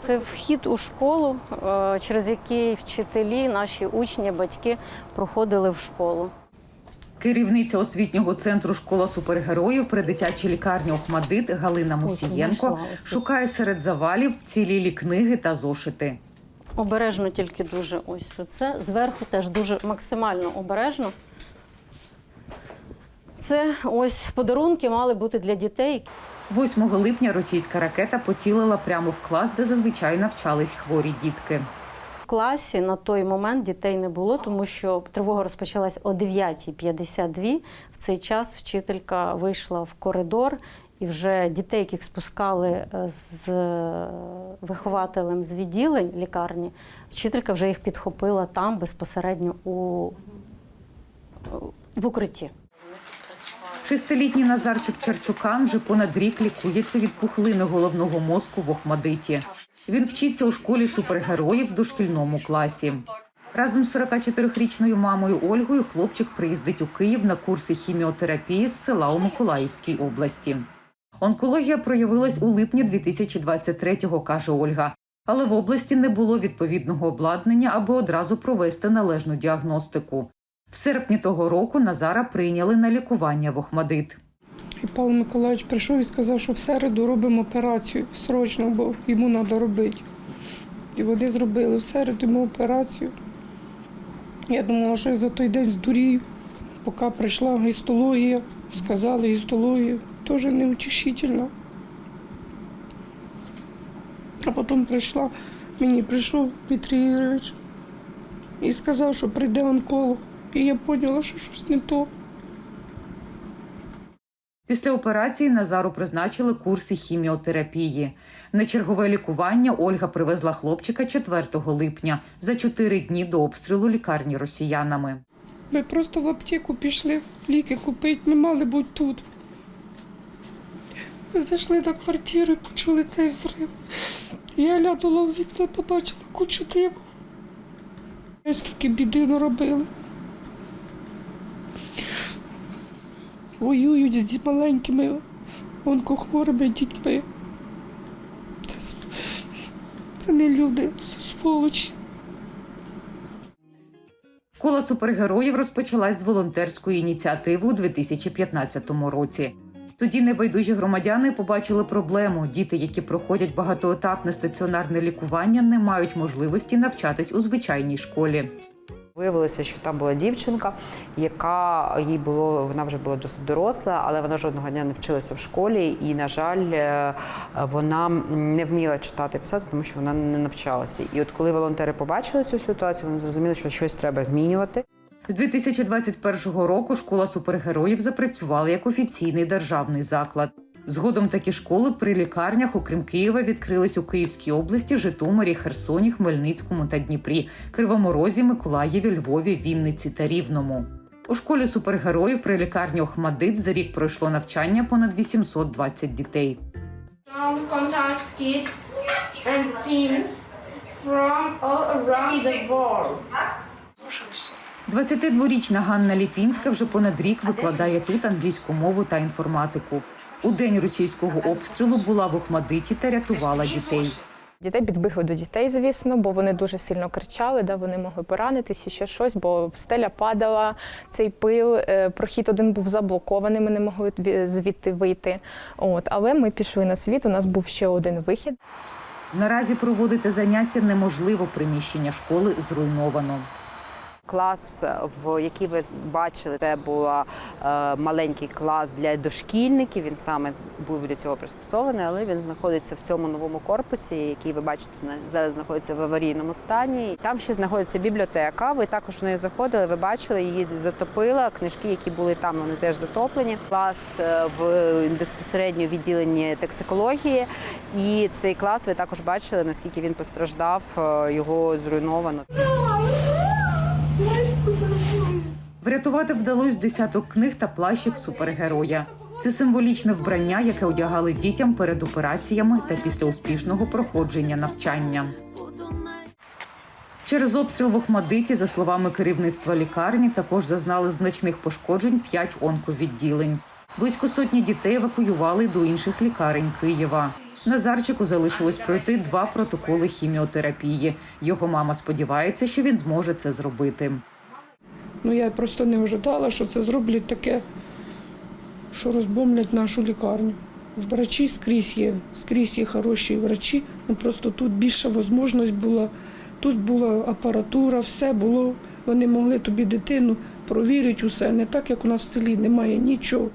Це вхід у школу, е, через який вчителі, наші учні, батьки проходили в школу. Керівниця освітнього центру школа супергероїв при дитячій лікарні Охмадит Галина Мусієнко шукає серед завалів вцілілі книги та зошити. Обережно тільки дуже ось це. Зверху теж дуже максимально обережно. Це ось подарунки мали бути для дітей. 8 липня російська ракета поцілила прямо в клас, де зазвичай навчались хворі дітки. В класі на той момент дітей не було, тому що тривога розпочалась о 9.52. В цей час вчителька вийшла в коридор, і вже дітей, яких спускали е, з е, вихователем з відділень лікарні, вчителька вже їх підхопила там безпосередньо у, в укритті. Шестилітній Назарчик Черчукан вже понад рік лікується від пухлини головного мозку в Охмадиті. Він вчиться у школі супергероїв в дошкільному класі. Разом з 44-річною мамою Ольгою хлопчик приїздить у Київ на курси хіміотерапії з села у Миколаївській області. Онкологія проявилась у липні 2023-го, каже Ольга. Але в області не було відповідного обладнання, аби одразу провести належну діагностику. В серпні того року Назара прийняли на лікування в Охмадит. І Павло Миколаївич прийшов і сказав, що в середу робимо операцію срочно, бо йому треба робити. І вони зробили в середу йому операцію. Я думала, що я за той день здурію. Поки прийшла гістологія, сказали гістологію, теж неутішительно. А потім прийшла, мені прийшов Дмитрій Ігорович і сказав, що прийде онколог. І я поняла, що щось не то. Після операції Назару призначили курси хіміотерапії. На чергове лікування Ольга привезла хлопчика 4 липня за чотири дні до обстрілу лікарні росіянами. Ми просто в аптеку пішли ліки купити, ми мали бути тут. Ми зайшли на квартиру і почули цей взрив. Я глянула в вікно, побачила кучу диму. Скільки біди наробили. Воюють з маленькими онкохворими дітьми. Це, це не люди, це сволочі. Кола супергероїв розпочалась з волонтерської ініціативи у 2015 році. Тоді небайдужі громадяни побачили проблему. Діти, які проходять багатоетапне стаціонарне лікування, не мають можливості навчатись у звичайній школі. Виявилося, що там була дівчинка, яка їй було, вона вже була досить доросла, але вона жодного дня не вчилася в школі, і, на жаль, е, вона не вміла читати і писати, тому що вона не навчалася. І от коли волонтери побачили цю ситуацію, вони зрозуміли, що щось треба змінювати. З 2021 року школа супергероїв запрацювала як офіційний державний заклад. Згодом такі школи при лікарнях, окрім Києва, відкрились у Київській області, Житомирі, Херсоні, Хмельницькому та Дніпрі, Кривому Розі, Миколаєві, Львові, Вінниці та Рівному. У школі супергероїв при лікарні Охмадит за рік пройшло навчання понад 820 дітей. Kids and teens from all around the world. 22-річна Ганна Ліпінська вже понад рік викладає тут англійську мову та інформатику. У день російського обстрілу була в Охмадиті та рятувала дітей. Дітей підбігли до дітей, звісно, бо вони дуже сильно кричали, да, вони могли поранитись і ще щось, бо стеля падала, цей пил, е, прохід один був заблокований, ми не могли звідти вийти. От, але ми пішли на світ, у нас був ще один вихід. Наразі проводити заняття неможливо. Приміщення школи зруйновано. Клас, в який ви бачили, це був е, маленький клас для дошкільників. Він саме був для цього пристосований, але він знаходиться в цьому новому корпусі, який ви бачите зараз знаходиться в аварійному стані. Там ще знаходиться бібліотека. Ви також в неї заходили. Ви бачили, її затопила. Книжки, які були там, вони теж затоплені. Клас е, в безпосередньо відділенні токсикології. І цей клас ви також бачили, наскільки він постраждав, е, його зруйновано. Врятувати вдалося десяток книг та плащик супергероя. Це символічне вбрання, яке одягали дітям перед операціями та після успішного проходження навчання. Через обстріл в Охмадиті, за словами керівництва лікарні, також зазнали значних пошкоджень п'ять онковідділень. Близько сотні дітей евакуювали до інших лікарень Києва. Назарчику залишилось пройти два протоколи хіміотерапії. Його мама сподівається, що він зможе це зробити. Ну я просто не ожидала, що це зроблять таке, що розбомблять нашу лікарню. Врачі скрізь є, скрізь є хороші врачі. Ну просто тут більша можливість була. Тут була апаратура, все було. Вони могли тобі дитину провірити усе. Не так, як у нас в селі немає нічого.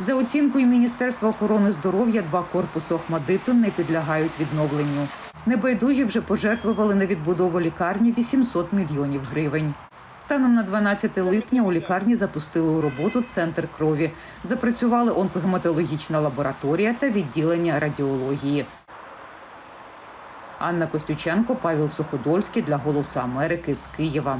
За оцінкою Міністерства охорони здоров'я, два корпуси Охмадиту не підлягають відновленню. Небайдужі вже пожертвували на відбудову лікарні 800 мільйонів гривень. Станом на 12 липня у лікарні запустили у роботу центр крові. Запрацювали онкогематологічна лабораторія та відділення радіології. Анна Костюченко, Павел Суходольський для Голосу Америки з Києва.